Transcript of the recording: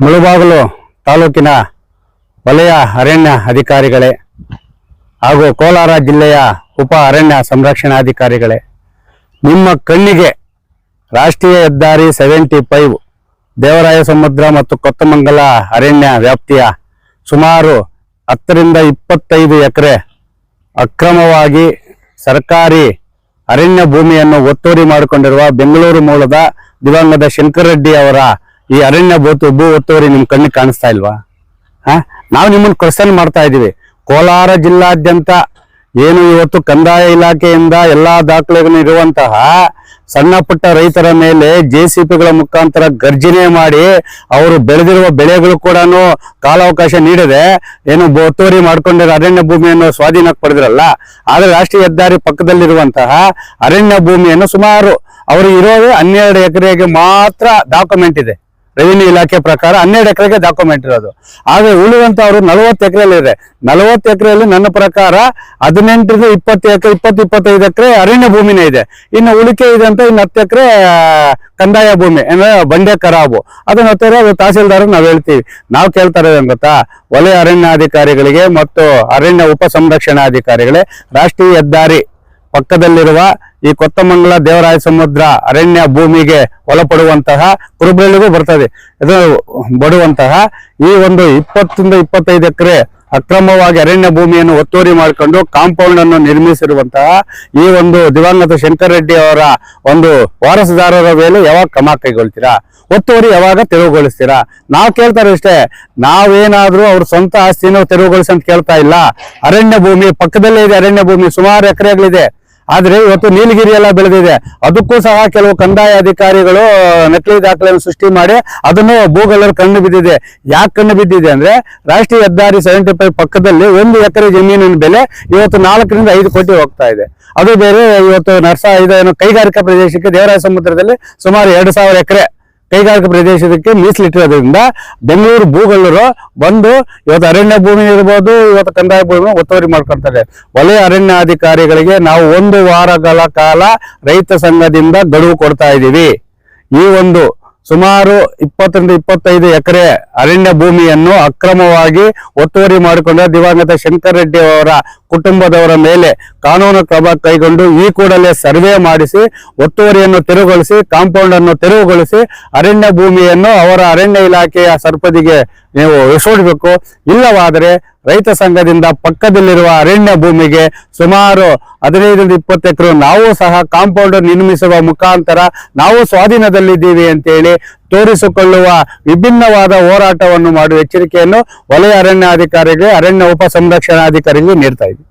ಮುಳುಬಾಗಿಲು ತಾಲೂಕಿನ ವಲಯ ಅರಣ್ಯ ಅಧಿಕಾರಿಗಳೇ ಹಾಗೂ ಕೋಲಾರ ಜಿಲ್ಲೆಯ ಉಪ ಅರಣ್ಯ ಸಂರಕ್ಷಣಾಧಿಕಾರಿಗಳೇ, ನಿಮ್ಮ ಕಣ್ಣಿಗೆ ರಾಷ್ಟ್ರೀಯ ಹೆದ್ದಾರಿ ಸೆವೆಂಟಿ ಫೈವ್, ದೇವರಾಯ ಸಮುದ್ರ ಮತ್ತು ಕೊತ್ತಮಂಗಲ ಅರಣ್ಯ ವ್ಯಾಪ್ತಿಯ ಸುಮಾರು ಹತ್ತರಿಂದ ಇಪ್ಪತ್ತೈದು ಎಕರೆ ಅಕ್ರಮವಾಗಿ ಸರ್ಕಾರಿ ಅರಣ್ಯ ಭೂಮಿಯನ್ನು ಒತ್ತುವರಿ ಮಾಡಿಕೊಂಡಿರುವ ಬೆಂಗಳೂರು ಮೂಲದ ದಿವಂಗತ ಶಂಕರ್ ರೆಡ್ಡಿ ಅವರ ಈ ಅರಣ್ಯ ಬೋತು, ಭೂ ಒತ್ತುವರಿ ನಿಮ್ ಕಣ್ಣಿಗೆ ಕಾಣಿಸ್ತಾ ಇಲ್ವಾ? ಹಾ? ನಾವು ನಿಮ್ಮನ್ನು ಕ್ವಶನ್ ಮಾಡ್ತಾ ಇದೀವಿ. ಕೋಲಾರ ಜಿಲ್ಲಾದ್ಯಂತ ಏನು ಇವತ್ತು ಕಂದಾಯ ಇಲಾಖೆಯಿಂದ ಎಲ್ಲಾ ದಾಖಲೆಗಳು ಇರುವಂತಹ ಸಣ್ಣ ಪುಟ್ಟ ರೈತರ ಮೇಲೆ ಜೆ ಸಿ ಪಿಗಳ ಮುಖಾಂತರ ಗರ್ಜನೆ ಮಾಡಿ ಅವರು ಬೆಳೆದಿರುವ ಬೆಳೆಗಳು ಕೂಡ ಕಾಲಾವಕಾಶ ನೀಡದೆ ಏನು ಒತ್ತುವರಿ ಮಾಡ್ಕೊಂಡಿರೋ ಅರಣ್ಯ ಭೂಮಿಯನ್ನು ಸ್ವಾಧೀನಕ್ಕೆ ಪಡೆದಿರಲ್ಲ. ಆದರೆ ರಾಷ್ಟ್ರೀಯ ಹೆದ್ದಾರಿ ಪಕ್ಕದಲ್ಲಿರುವಂತಹ ಅರಣ್ಯ ಭೂಮಿಯನ್ನು ಸುಮಾರು ಅವರು ಇರೋದು ಹನ್ನೆರಡು ಎಕರೆಗೆ ಮಾತ್ರ ಡಾಕ್ಯುಮೆಂಟ್ ಇದೆ. ರೆವಿನ್ಯೂ ಇಲಾಖೆ ಪ್ರಕಾರ ಹನ್ನೆರಡು ಎಕರೆಗೆ ಡಾಕ್ಯುಮೆಂಟ್ ಇರೋದು. ಆದ್ರೆ ಉಳಿದಂತವ್ರು ನಲವತ್ತು ಎಕರೆಯಲ್ಲಿ ಇದೆ. ನಲವತ್ತು ಎಕರೆಯಲ್ಲಿ ನನ್ನ ಪ್ರಕಾರ ಹದಿನೆಂಟರಿಂದ ಇಪ್ಪತ್ತು ಎಕರೆ, ಇಪ್ಪತ್ತು ಇಪ್ಪತ್ತೈದು ಎಕರೆ ಅರಣ್ಯ ಭೂಮಿನೇ ಇದೆ. ಇನ್ನು ಉಳಿಕೆ ಇದೆ ಅಂತ ಇನ್ನು ಹತ್ತು ಎಕರೆ ಕಂದಾಯ ಭೂಮಿ, ಅಂದ್ರೆ ಬಂಡೆ ಕರಾಬು. ಅದನ್ನ ಹತ್ತಿರ ಅದು ತಹಸೀಲ್ದಾರ್ ನಾವು ಹೇಳ್ತೀವಿ. ನಾವು ಕೇಳ್ತಾರೆ ಗೊತ್ತಾ? ವಲಯ ಅರಣ್ಯಾಧಿಕಾರಿಗಳಿಗೆ ಮತ್ತು ಅರಣ್ಯ ಉಪ ಸಂರಕ್ಷಣಾಧಿಕಾರಿಗಳೇ ರಾಷ್ಟ್ರೀಯ ಹೆದ್ದಾರಿ ಪಕ್ಕದಲ್ಲಿರುವ ಈ ಕೊತ್ತಮಂಗಲ ದೇವರಾಯ ಸಮುದ್ರ ಅರಣ್ಯ ಭೂಮಿಗೆ ಒಳಪಡುವಂತಹ ಕುರುಬಳ್ಳಿಗೂ ಬರ್ತದೆ. ಇದು ಬಡುವಂತಹ ಈ ಒಂದು ಇಪ್ಪತ್ತರಿಂದ ಇಪ್ಪತ್ತೈದು ಎಕರೆ ಅಕ್ರಮವಾಗಿ ಅರಣ್ಯ ಭೂಮಿಯನ್ನು ಒತ್ತುವರಿ ಮಾಡಿಕೊಂಡು ಕಾಂಪೌಂಡ್ ಅನ್ನು ನಿರ್ಮಿಸಿರುವಂತಹ ಈ ಒಂದು ದಿವಂಗತ ಶಂಕರ್ ರೆಡ್ಡಿ ಅವರ ಒಂದು ವಾರಸುದಾರರ ಮೇಲೆ ಯಾವಾಗ ಕ್ರಮ ಕೈಗೊಳ್ತೀರಾ? ಒತ್ತುವರಿ ಯಾವಾಗ ತೆರವುಗೊಳಿಸ್ತೀರಾ? ನಾವು ಕೇಳ್ತಾರೆ ಇಷ್ಟೇ ನಾವೇನಾದ್ರೂ ಅವ್ರ ಸ್ವಂತ ಆಸ್ತಿಯನ್ನು ತೆರವುಗೊಳಿಸಿ ಅಂತ ಕೇಳ್ತಾ ಇಲ್ಲ. ಅರಣ್ಯ ಭೂಮಿ ಪಕ್ಕದಲ್ಲೇ ಇದೆ. ಅರಣ್ಯ ಭೂಮಿ ಸುಮಾರು ಎಕರೆಗಳಿದೆ. ಆದ್ರೆ ಇವತ್ತು ನೀಲಗಿರಿ ಎಲ್ಲ ಬೆಳೆದಿದೆ. ಅದಕ್ಕೂ ಸಹ ಕೆಲವು ಕಂದಾಯ ಅಧಿಕಾರಿಗಳು ನಕಲಿ ದಾಖಲೆಯನ್ನು ಸೃಷ್ಟಿ ಮಾಡಿ ಅದನ್ನು ಭೂಗಳ್ಳರು ಕಣ್ಣು ಬಿದ್ದಿದೆ. ಯಾಕೆ ಕಣ್ಣು ಬಿದ್ದಿದೆ ಅಂದ್ರೆ ರಾಷ್ಟ್ರೀಯ ಹೆದ್ದಾರಿ ಸೆವೆಂಟಿ ಫೈವ್ ಪಕ್ಕದಲ್ಲಿ ಒಂದು ಎಕರೆ ಜಮೀನಿನ ಬೆಲೆ ಇವತ್ತು ನಾಲ್ಕರಿಂದ ಐದು ಕೋಟಿ ಹೋಗ್ತಾ ಇದೆ. ಅದು ಬೇರೆ ಇವತ್ತು ನರ್ಸ ಇದು ಕೈಗಾರಿಕಾ ಪ್ರದೇಶಕ್ಕೆ ದೇವರಾಯ ಸಮುದ್ರದಲ್ಲಿ ಸುಮಾರು ಎರಡು ಸಾವಿರ ಎಕರೆ ಕೈಗಾರಿಕಾ ಪ್ರದೇಶಕ್ಕೆ ಮೀಸಲಿಟ್ಟಿರೋದ್ರಿಂದ ಬೆಂಗಳೂರು, ಭೂಗಳ್ಳರು ಬಂದು ಇವತ್ತು ಅರಣ್ಯ ಭೂಮಿ ಇರ್ಬೋದು, ಇವತ್ತು ಕಂದಾಯ ಭೂಮಿ ಒತ್ತುವರಿ ಮಾಡ್ಕೊಳ್ತಾರೆ ವಲಯ ಅರಣ್ಯಾಧಿಕಾರಿಗಳಿಗೆ ನಾವು ಒಂದು ವಾರಗಳ ಕಾಲ ರೈತ ಸಂಘದಿಂದ ಗಡುವು ಕೊಡ್ತಾ ಇದ್ದೀವಿ ಈ ಒಂದು ಸುಮಾರು ಇಪ್ಪತ್ತರಿಂದ ಇಪ್ಪತ್ತೈದು ಎಕರೆ ಅರಣ್ಯ ಭೂಮಿಯನ್ನು ಅಕ್ರಮವಾಗಿ ಒತ್ತುವರಿ ಮಾಡಿಕೊಂಡ ದಿವಂಗತ ಶಂಕರ್ ರೆಡ್ಡಿ ಅವರ ಕುಟುಂಬದವರ ಮೇಲೆ ಕಾನೂನು ಕ್ರಮ ಕೈಗೊಂಡು ಈ ಕೂಡಲೇ ಸರ್ವೆ ಮಾಡಿಸಿ, ಒತ್ತುವರಿಯನ್ನು ತೆರವುಗೊಳಿಸಿ ಕಾಂಪೌಂಡ್ ಅನ್ನು ತೆರವುಗೊಳಿಸಿ, ಅರಣ್ಯ ಭೂಮಿಯನ್ನು ಅವರ ಅರಣ್ಯ ಇಲಾಖೆಯ ಸರ್ಪದಿಗೆ ನೀವು ಎಸೋಡಬೇಕು ಇಲ್ಲವಾದರೆ ರೈತ ಸಂಘದಿಂದ ಪಕ್ಕದಲ್ಲಿರುವ ಅರಣ್ಯ ಭೂಮಿಗೆ ಸುಮಾರು ಹದಿನೈದರಿಂದ ಇಪ್ಪತ್ತು ಎಕರೆ ನಾವು ಸಹ ಕಾಂಪೌಂಡ್ ನಿರ್ಮಿಸುವ ಮುಖಾಂತರ ನಾವು ಸ್ವಾಧೀನದಲ್ಲಿದ್ದೀವಿ ಅಂತೇಳಿ ತೋರಿಸಿಕೊಳ್ಳುವ ವಿಭಿನ್ನವಾದ ಹೋರಾಟವನ್ನು ಮಾಡುವ ಎಚ್ಚರಿಕೆಯನ್ನು ವಲಯ ಅರಣ್ಯಾಧಿಕಾರಿಗೆ ಅರಣ್ಯ ಉಪ ಸಂರಕ್ಷಣಾಧಿಕಾರಿಗೆ ನೀಡ್ತಾ ಇದ್ದೀವಿ.